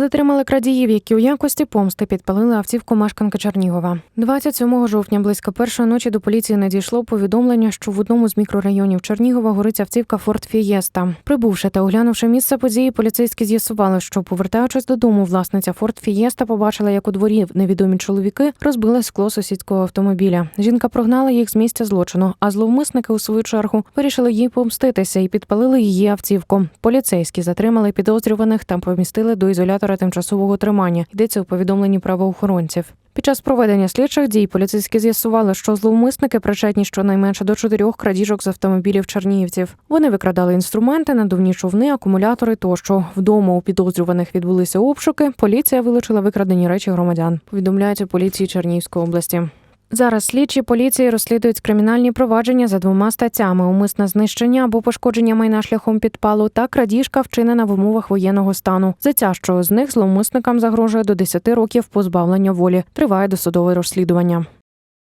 Затримали крадіїв, які у якості помсти підпалили автівку мешканки Чернігова. 27 жовтня близько першої ночі до поліції надійшло повідомлення, що в одному з мікрорайонів Чернігова горить автівка Форд Фієста. Прибувши та оглянувши місце події, поліцейські з'ясували, що повертаючись додому, власниця Форд Фієста побачила, як у дворі невідомі чоловіки розбили скло сусідського автомобіля. Жінка прогнала їх з місця злочину, а зловмисники у свою чергу вирішили їй помститися і підпалили її автівку. Поліцейські затримали підозрюваних та помістили до ізолятора тимчасового тримання. Йдеться у повідомленні правоохоронців. Під час проведення слідчих дій поліцейські з'ясували, що зловмисники причетні щонайменше до чотирьох крадіжок з автомобілів чернігівців. Вони викрадали інструменти, надувні човни, акумулятори тощо. Вдома у підозрюваних відбулися обшуки. Поліція вилучила викрадені речі громадян. Повідомляють поліції Чернігівської області. Зараз слідчі поліції розслідують кримінальні провадження за двома статтями: умисне знищення або пошкодження майна шляхом підпалу та крадіжка, вчинена в умовах воєнного стану. За тяжчого з них зловмисникам загрожує до 10 років позбавлення волі. Триває досудове розслідування.